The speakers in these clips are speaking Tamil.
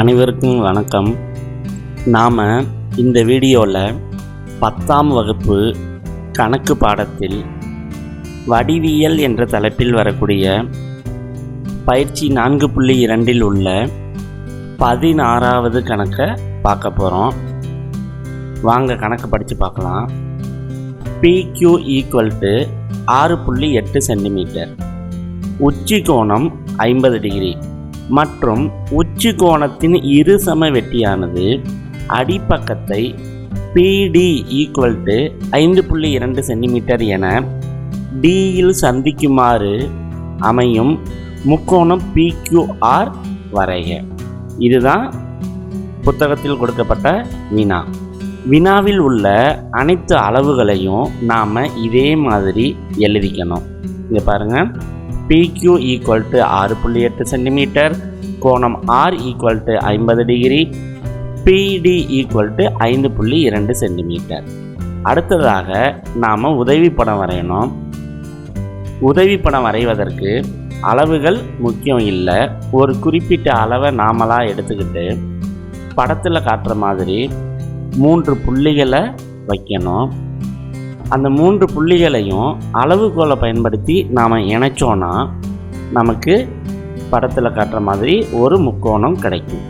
அனைவருக்கும் வணக்கம். நாம் இந்த வீடியோவில் பத்தாம் வகுப்பு கணக்கு பாடத்தில் வடிவியல் என்ற தலைப்பில் வரக்கூடிய பயிற்சி நான்கு புள்ளி இரண்டில் உள்ள பதினாறாவது கணக்கை பார்க்க போகிறோம் வாங்க கணக்கு படித்து பார்க்கலாம். பிக்யூ ஈக்குவல் டு ஆறு புள்ளி எட்டு சென்டிமீட்டர் உச்சி கோணம் ஐம்பது டிகிரி. மற்றும் உச்சி கோணத்தின் இரு சம வெட்டியானது அடிப்பக்கத்தை பிடி ஈக்குவல் டு ஐந்து புள்ளி இரண்டு சென்டிமீட்டர் என டியில் சந்திக்குமாறு அமையும் முக்கோணம் பிக்யூஆர் வரைக. இதுதான் புத்தகத்தில் கொடுக்கப்பட்ட வினா. வினாவில் உள்ள அனைத்து அளவுகளையும் நாம் இதே மாதிரி எழுதிக்கணும். இங்கே பாருங்கள் பிக்யூ ஈக்குவல் டு ஆறு புள்ளி எட்டு சென்டிமீட்டர் கோணம் ஆர் ஈக்குவல் டு ஐம்பது டிகிரி பிடி ஈக்குவல் டு ஐந்து புள்ளி இரண்டு சென்டிமீட்டர் அடுத்ததாக நாம் உதவி படம் வரையணும் உதவி படம் வரைவதற்கு அளவுகள் முக்கியம் இல்லை ஒரு குறிப்பிட்ட அளவை நாமளாக எடுத்துக்கிட்டு படத்தில் காட்டுற மாதிரி மூன்று புள்ளிகளை வைக்கணும் அந்த மூன்று புள்ளிகளையும் அளவுகோலை பயன்படுத்தி நாம் இணைச்சோன்னா நமக்கு படத்தில் காட்டுற மாதிரி ஒரு முக்கோணம் கிடைக்கும்.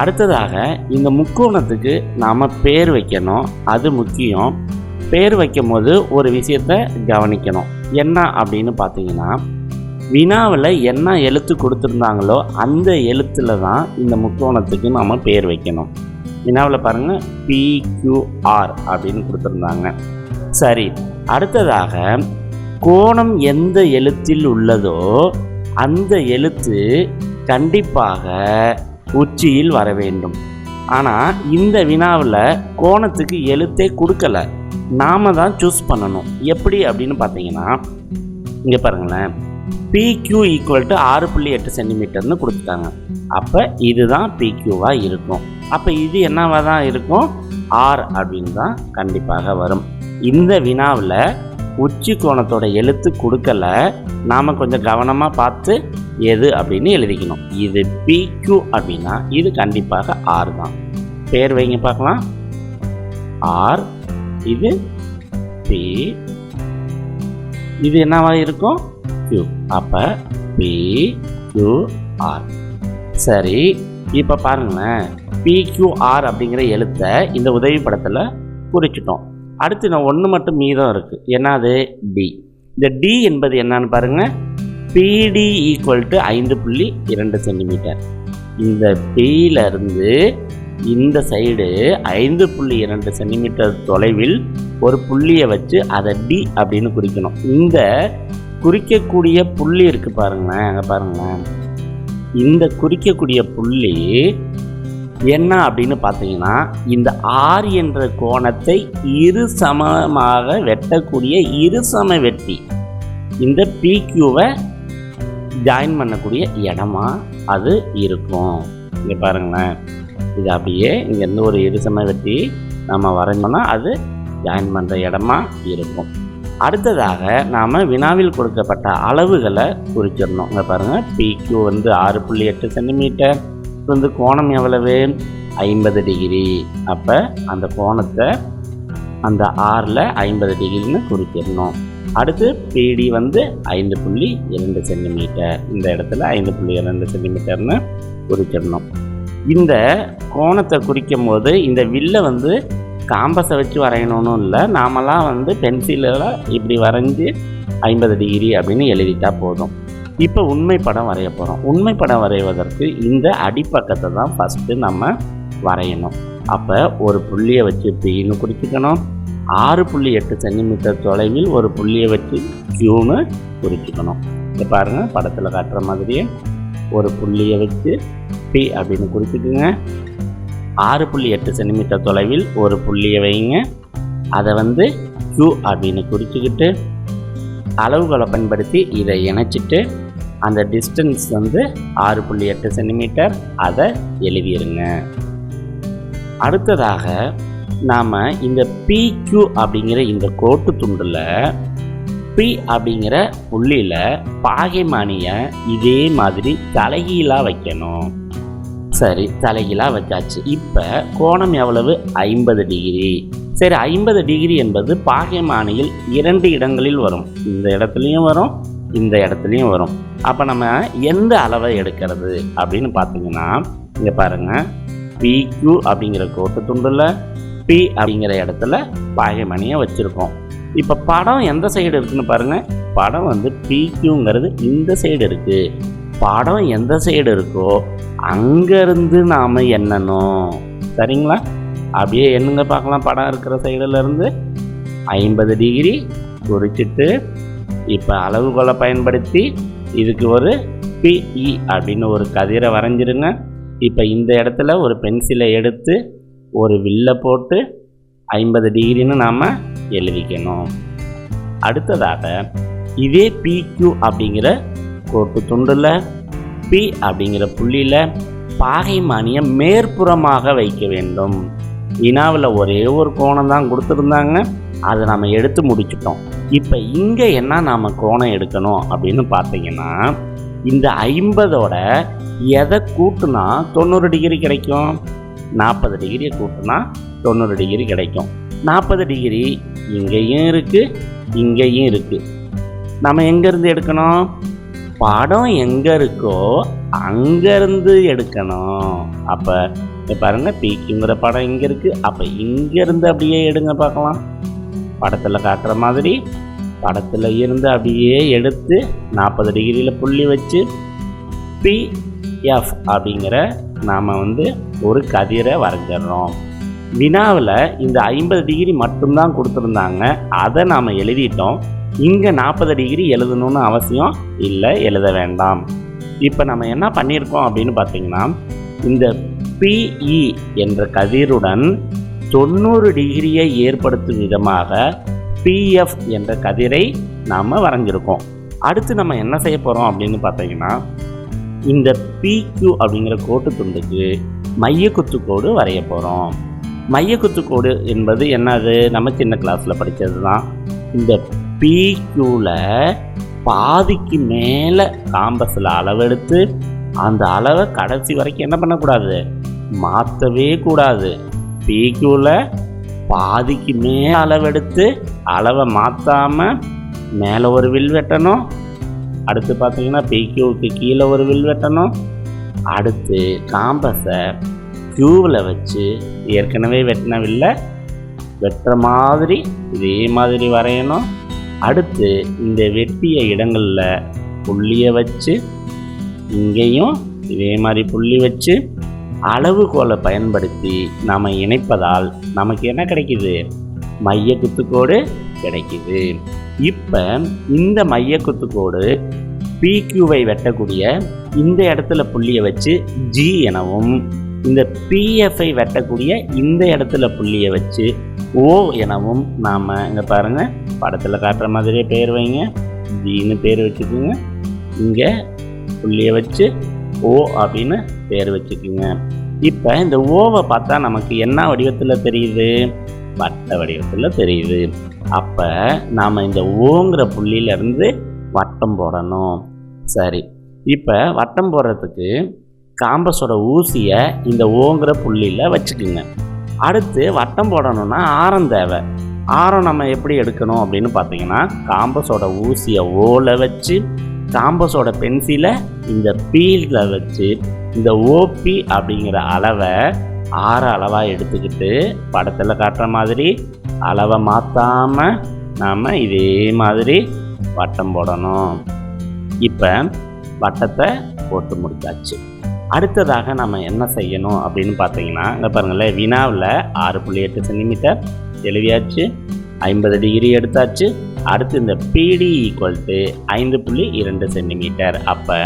அடுத்ததாக இந்த முக்கோணத்துக்கு நாம் பேர் வைக்கணும். அது முக்கியம். பேர் வைக்கும் போது ஒரு விஷயத்தை கவனிக்கணும். என்ன அப்படின்னு பார்த்தீங்கன்னா வினாவில் என்ன எழுத்து கொடுத்துருந்தாங்களோ அந்த எழுத்தில் தான் இந்த முக்கோணத்துக்கு நாம் பேர் வைக்கணும். வினாவில் பாருங்கள் பிக்யூஆர் அப்படின்னு கொடுத்துருந்தாங்க. சரி அடுத்ததாக கோணம் எந்த எழுத்தில் உள்ளதோ அந்த எழுத்து கண்டிப்பாக உச்சியில் வர வேண்டும். ஆனால் இந்த வினாவில் கோணத்துக்கு எழுத்தே கொடுக்கல. நாம தான் சூஸ் பண்ணணும். எப்படி அப்படின்னு பார்த்தீங்கன்னா இங்கே பாருங்களேன். பிக்யூ ஈக்குவல் டு ஆறு புள்ளி எட்டு சென்டிமீட்டர்னு கொடுத்துட்டாங்க. அப்போ இதுதான் பிக்யூவாக இருக்கும். அப்போ இது என்னவாக தான் இருக்கும்? ஆர் அப்படின்னு தான் கண்டிப்பாக வரும். இந்த வினாவில் உச்சி கோணத்தோட எழுத்து கொடுக்கல. நாம் கொஞ்சம் கவனமாக பார்த்து எது அப்படின்னு எழுதிக்கணும். இது பிக்யூ அப்படின்னா இது கண்டிப்பாக ஆர் தான். பேர் வைங்க பார்க்கலாம். ஆர் இது பி இது என்னவா இருக்கும்? கியூ அப்போ பி கியூ ஆர் சரி இப்போ பாருங்களேன். பிக்யூஆர் அப்படிங்கிற எழுத்தை இந்த உதவி படத்தில் குறிச்சிட்டோம் அடுத்து நான் ஒன்று மட்டும் மீதம் இருக்குது ஏன்னா அது டி இந்த டி என்பது என்னன்னு பாருங்கள் பிடி ஈக்குவல் டு ஐந்து புள்ளி இரண்டு சென்டிமீட்டர் இந்த பியிலிருந்து இந்த சைடு ஐந்து புள்ளி இரண்டு சென்டிமீட்டர் தொலைவில் ஒரு புள்ளியை வச்சு அதை டி அப்படின்னு குறிக்கணும். இந்த குறிக்கக்கூடிய புள்ளி இருக்குது பாருங்களேன் அங்கே பாருங்களேன். இந்த குறிக்கக்கூடிய புள்ளி என்ன அப்படின்னு பார்த்தீங்கன்னா இந்த ஆர் என்ற கோணத்தை இரு சமமாக வெட்டக்கூடிய இரு சம வெட்டி இந்த பிக்யூவை ஜாயின் பண்ணக்கூடிய இடமா அது இருக்கும். இங்கே பாருங்களேன். இது அப்படியே இங்கேருந்து ஒரு இருசம வெட்டி நம்ம வரைஞ்சோம்னா அது ஜாயின் பண்ணுற இடமா இருக்கும். அடுத்ததாக நாம் வினாவில் கொடுக்கப்பட்ட அளவுகளை குறிச்சிடணும். இங்கே பாருங்கள் பிக்யூ வந்து ஆறு புள்ளி எட்டு சென்டிமீட்டர் வந்து கோணம் எவ்வளவு? ஐம்பது டிகிரி. அப்போ அந்த கோணத்தை அந்த ஆறில் ஐம்பது டிகிரின்னு குறிச்சிடணும் அடுத்து பிடி வந்து ஐந்து புள்ளி இரண்டு சென்டிமீட்டர். இந்த இடத்துல ஐந்து புள்ளி இரண்டு சென்டிமீட்டர்னு குறிச்சிடணும் இந்த கோணத்தை குறிக்கும் போது இந்த வில்லை வந்து காம்பஸை வச்சு வரையணும்னு இல்லை. நாமெல்லாம் வந்து பென்சிலில் இப்படி வரைஞ்சி ஐம்பது டிகிரி அப்படின்னு எழுதிட்டா போதும். இப்போ உண்மை படம் வரைய போகிறோம் உண்மை படம் வரைவதற்கு இந்த அடிப்பக்கத்தை தான் ஃபஸ்ட்டு நம்ம வரையணும். அப்போ ஒரு புள்ளியை வச்சு பின்னு குறிச்சிக்கணும். ஆறு புள்ளி எட்டு சென்டிமீட்டர் தொலைவில் ஒரு புள்ளியை வச்சு கியூன்னு குறிச்சிக்கணும். இங்கே பாருங்கள் படத்தில் காட்டுற மாதிரியே. ஒரு புள்ளியை வச்சு பி அப்படின்னு குறிச்சிக்கோங்க. ஆறு புள்ளி எட்டு சென்டிமீட்டர் தொலைவில் ஒரு புள்ளியை வைங்க. அதை வந்து கியூ அப்படின்னு குறிச்சிக்கிட்டு அளவுகளை பயன்படுத்தி இதை இணைச்சிட்டு அந்த டிஸ்டன்ஸ் வந்து ஆறு புள்ளி எட்டு சென்டிமீட்டர் அதை எழுதிருங்க. அடுத்ததாக நாம் இந்த பிக்யூ அப்படிங்கிற இந்த கோட்டு துண்டில் பி அப்படிங்கிற புள்ளியில் பாகைமானியை இதே மாதிரி தலைகீழாக வைக்கணும். சரி தலைகீழாக வச்சாச்சு. இப்போ கோணம் எவ்வளவு? ஐம்பது டிகிரி. சரி ஐம்பது டிகிரி என்பது பாகைமானியில் இரண்டு இடங்களில் வரும். இந்த இடத்துலையும் வரும் இந்த இடத்துலையும் வரும். அப்போ நம்ம எந்த அளவை எடுக்கிறது அப்படின்னு பார்த்தீங்கன்னா இங்கே பாருங்கள் பிக்யூ அப்படிங்கிற கோட்டு துண்டில் பி அப்படிங்கிற இடத்துல பாகைமணியை வச்சுருக்கோம். இப்போ படம் எந்த சைடு இருக்குதுன்னு பாருங்கள் படம் வந்து பிக்யூங்கிறது இந்த சைடு இருக்குது படம் எந்த சைடு இருக்கோ அங்கேருந்து நாம் எண்ணணும். சரிங்களா? அப்படியே என்னங்க பார்க்கலாம். படம் இருக்கிற சைடுலேருந்து ஐம்பது டிகிரி குறிச்சிட்டு இப்போ அளவுகோலை பயன்படுத்தி இதுக்கு ஒரு பிஇ அப்படின்னு ஒரு கதிரை வரைஞ்சிருங்க. இப்போ இந்த இடத்துல ஒரு பென்சிலை எடுத்து ஒரு வில்லை போட்டு ஐம்பது டிகிரின்னு நாம் எழுதிக்கணும். அடுத்ததாக இதே பிக்யூ அப்படிங்கிற கோட்டு துண்டில் பி அப்படிங்கிற புள்ளியில் பாகைமானியை மேற்புறமாக வைக்க வேண்டும். வினாவில் ஒரே ஒரு கோணம் தான் கொடுத்துருந்தாங்க. அதை நம்ம எடுத்து முடிச்சிட்டோம். இப்போ இங்கே என்ன நாம் கோணம் எடுக்கணும் அப்படின்னு பார்த்தீங்கன்னா இந்த ஐம்பதோட எதை கூட்டுனா தொண்ணூறு டிகிரி கிடைக்கும்? நாற்பது டிகிரியை கூட்டுனா தொண்ணூறு டிகிரி கிடைக்கும். நாற்பது டிகிரி இங்கேயும் இருக்குது இங்கேயும் இருக்குது நம்ம எங்கேருந்து எடுக்கணும்? படம் எங்கே இருக்கோ அங்கேருந்து எடுக்கணும். அப்போ பாருங்கள் பாருங்க படம் இங்கே இருக்குது அப்போ இங்கேருந்து அப்படியே எடுங்க பார்க்கலாம். படத்தில் காட்டுற மாதிரி படத்தில் இருந்து அப்படியே எடுத்து நாற்பது டிகிரியில் புள்ளி வச்சு பிஎஃப் அப்படிங்கிற நாம் வந்து ஒரு கதிரை வரைஞ்சிடுறோம். வினாவில் இந்த ஐம்பது டிகிரி மட்டும்தான் கொடுத்துருந்தாங்க. அதை நாம் எழுதிட்டோம். இங்கே நாற்பது டிகிரி எழுதணும்னு அவசியம் இல்லை எழுத வேண்டாம். இப்போ நம்ம என்ன பண்ணியிருக்கோம் அப்படின்னு பார்த்தீங்கன்னா இந்த பிஇ e என்ற கதிருடன் தொண்ணூறு டிகிரியை ஏற்படுத்தும் விதமாக பிஎஃப் என்ற கதிரை நாம் வரைஞ்சிருக்கோம். அடுத்து நம்ம என்ன செய்ய போகிறோம் அப்படின்னு பார்த்தீங்கன்னா இந்த பிக்யூ அப்படிங்கிற கோட்டு துண்டுக்கு மைய குத்துக்கோடு வரைய போகிறோம் மைய குத்துக்கோடு என்பது என்னது? நம்ம சின்ன கிளாஸில் படித்தது தான் இந்த பிக்யூவில் பாதிக்கு மேலே காம்பஸில் அளவெடுத்து அந்த அளவை கடைசி வரைக்கும் என்ன பண்ணக்கூடாது? மாற்றவே கூடாது. பிக்யூவில் பாதிக்கு மேலே அளவெடுத்து அளவை மாற்றாமல் மேலே ஒரு வில் வெட்டணும். அடுத்து பார்த்தீங்கன்னா பிக்யூவுக்கு கீழே ஒரு வில் வெட்டணும். அடுத்து காம்பஸை க்யூவில் வச்சு ஏற்கனவே வெட்டின வில்லை வெட்டுற மாதிரி இதே மாதிரி வரையணும். அடுத்து இந்த வெட்டிய இடங்களில் புள்ளியை வச்சு இங்கேயும் இதே மாதிரி புள்ளி வச்சு அளவுகோலை பயன்படுத்தி நாம் இணைப்பதால் நமக்கு என்ன கிடைக்குது? மைய குத்துக்கோடு கிடைக்குது. இப்போ இந்த மைய குத்துக்கோடு பிக்யூவை வெட்டக்கூடிய இந்த இடத்துல புள்ளியை வச்சு ஜி எனவும் இந்த பிஎஃப்ஐ வெட்டக்கூடிய இந்த இடத்துல புள்ளியை வச்சு ஓ எனவும் நாம் இங்கே பாருங்கள் படத்தில் காட்டுற மாதிரியே பேர் வைங்க. ஜின்னு பேர் வச்சுக்கோங்க. இங்கே புள்ளியை வச்சு ஓ அப்படின்னு பேர் வச்சுக்குங்க. இப்போ இந்த ஓவை பார்த்தா நமக்கு என்ன வடிவத்தில் தெரியுது? வட்ட வடிவத்தில் தெரியுது. அப்போ நாம் இந்த ஓங்கிற புள்ளியிலேருந்து வட்டம் போடணும். சரி. இப்போ வட்டம் போடுறதுக்கு காம்பஸோட ஊசியை இந்த ஓங்கிற புள்ளியில் வச்சுக்குங்க. அடுத்து வட்டம் போடணும்னா ஆரம் தேவை. ஆரம் நம்ம எப்படி எடுக்கணும் அப்படின்னு பார்த்தீங்கன்னா காம்பஸோட ஊசியை ஓலை வச்சு காம்பஸோட பென்சிலை இந்த பீல்டில் வச்சு இந்த ஓபி அப்படிங்கிற அளவை ஆறு அளவாக எடுத்துக்கிட்டு படத்தில் காட்டுற மாதிரி அளவை மாற்றாமல் நாம் இதே மாதிரி வட்டம் போடணும். இப்போ வட்டத்தை போட்டு முடிச்சாச்சு. அடுத்ததாக நம்ம என்ன செய்யணும் அப்படின்னு பார்த்தீங்கன்னா இங்கே பாருங்களேன் வினாவில் ஆறு புள்ளி எட்டு சென்டிமீட்டர் எழுதியாச்சு. ஐம்பது டிகிரி எடுத்தாச்சு. அடுத்து இந்த பிடி ஈக்குவல் டு ஐந்து புள்ளி இரண்டு சென்டிமீட்டர் அப்போ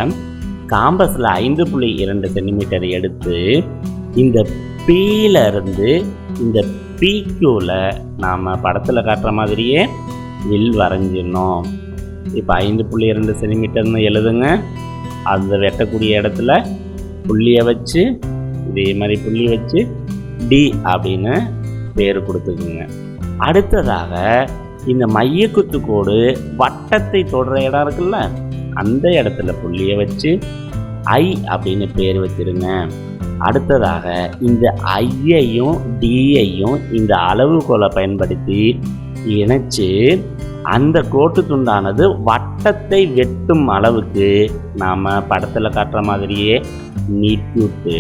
காம்பஸில் ஐந்து புள்ளி இரண்டு சென்டிமீட்டர் எடுத்து இந்த பீலேருந்து இந்த பிக்யூவில் நாம் படத்தில் காட்டுற மாதிரியே வில் வரைஞ்சிடணும். இப்போ ஐந்து புள்ளி இரண்டு சென்டிமீட்டர்னு எழுதுங்க. அந்த வெட்டக்கூடிய இடத்துல புள்ளியை வச்சு இதே மாதிரி புள்ளி வச்சு டி அப்படின்னு பேர் கொடுத்துக்குங்க. அடுத்ததாக இந்த மைய குத்துக்கோடு வட்டத்தை தொடுற இடம் இருக்குல்ல அந்த இடத்துல புள்ளியை வச்சு ஐ அப்படின்னு பேர் வச்சிருங்க. அடுத்ததாக இந்த ஐயையும் டியையும் இந்த அளவுகோலை பயன்படுத்தி இணைச்சு அந்த கோட்டு துண்டானது வட்டத்தை வெட்டும் அளவுக்கு நாம் படத்தில் காட்டுற மாதிரியே நீட்டி விட்டு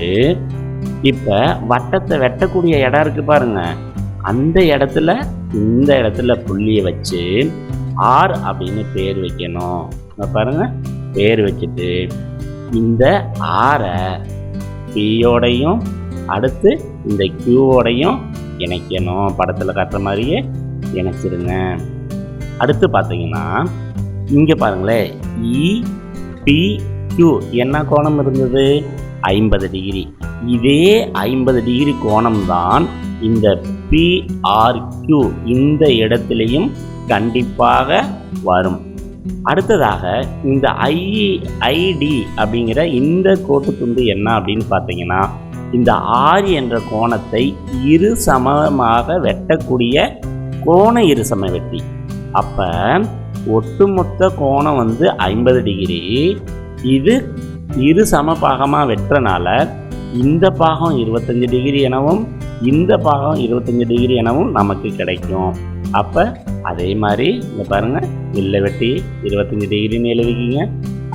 இப்போ வட்டத்தை வெட்டக்கூடிய இடம் இருக்குது பாருங்கள் அந்த இடத்துல இந்த இடத்துல புள்ளியை வச்சு ஆர் அப்படின்னு பேர் வைக்கணும். பாருங்கள் பாருங்க பேர் வச்சுட்டு இந்த ஆரை பியோடையும் அடுத்து இந்த கியூவோடையும் இணைக்கணும். படத்தில் காட்டுற மாதிரியே இணைச்சிருங்க. அடுத்து பார்த்தீங்கன்னா இங்கே பாருங்களேன் இ பி கியூ என்ன கோணம் இருந்தது? ஐம்பது டிகிரி. இதே ஐம்பது டிகிரி கோணம் தான் இந்த பிஆர்கியூ இந்த இடத்துலையும் கண்டிப்பாக வரும். அடுத்ததாக இந்த ஐ ஐடி அப்படிங்கிற இந்த கோட்டு துண்டு என்ன அப்படின்னு பார்த்தீங்கன்னா இந்த ஆர் என்ற கோணத்தை இரு சமமாக வெட்டக்கூடிய கோண இருசம வெட்டி. அப்போ ஒட்டுமொத்த கோணம் வந்து ஐம்பது டிகிரி. இது இரு சம பாகமாக வெட்டுறனால இந்த பாகம் இருபத்தஞ்சி டிகிரி எனவும் இந்த பாகம் இருபத்தஞ்சி டிகிரி எனவும் நமக்கு கிடைக்கும். அப்போ அதே மாதிரி இங்கே பாருங்கள் வில்லை வெட்டி இருபத்தஞ்சி டிகிரின்னு எழுதிக்கிங்க.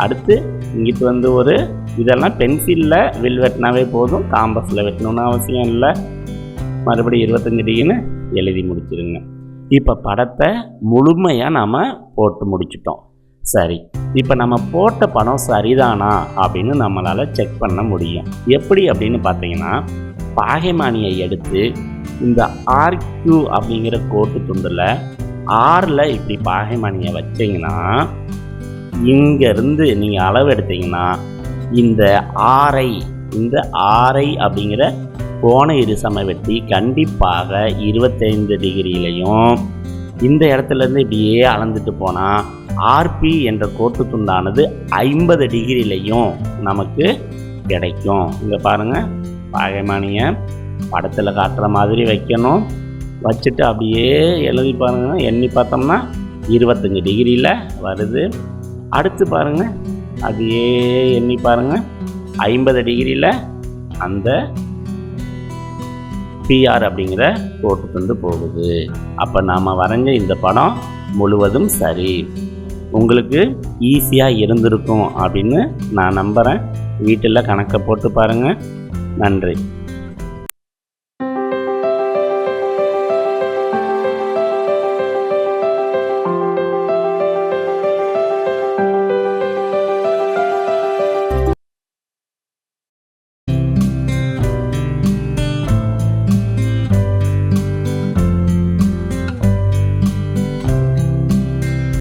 அடுத்து இங்கிட்டு வந்து ஒரு இதெல்லாம் பென்சிலில் வில் வெட்டினாவே போதும் காம்பஸில் வெட்டணும்னு அவசியம் இல்லை. மறுபடியும் இருபத்தஞ்சி டிகிரின்னு எழுதி முடிச்சிருங்க. இப்போ படத்தை முழுமையாக நாம் போட்டு முடிச்சிட்டோம். சரி இப்போ நம்ம போட்ட படம் சரிதானா அப்படின்னு நம்மளால் செக் பண்ண முடியும். எப்படி அப்படின்னு பார்த்தீங்கன்னா பாகைமானியை எடுத்து இந்த ஆர்கியூ அப்படிங்கிற கோட்டு துண்டில் ஆறில் இப்படி பாகைமானியை வச்சிங்கன்னா இங்கேருந்து நீங்கள் அளவு எடுத்தீங்கன்னா இந்த ஆரை இந்த ஆரை அப்படிங்கிற கோண இருசம வெட்டி கண்டிப்பாக இருபத்தைந்து டிகிரியிலையும் இந்த இடத்துலேருந்து இப்படியே அளந்துட்டு போனால் ஆர்பி என்ற கோட்டு துண்டானது ஐம்பது டிகிரிலையும் நமக்கு கிடைக்கும். இங்கே பாருங்கள் பாகைமானியை படத்தில் காட்டுற மாதிரி வைக்கணும். வச்சுட்டு அப்படியே எழுதி பாருங்க. எண்ணி பார்த்தோம்னா இருபத்தஞ்சி டிகிரியில் வருது. அடுத்து பாருங்கள் அதையே எண்ணி பாருங்கள் ஐம்பது டிகிரியில் அந்த பிஆர் அப்படிங்கிற கோட்டு கொண்டு போகுது. அப்போ நாம் வரைஞ்ச இந்த படம் முழுவதும் சரி. உங்களுக்கு ஈஸியாக இருந்திருக்கும் அப்படின்னு நான் நம்புகிறேன் வீட்டில் கணக்கை போட்டு பாருங்கள் நன்றி.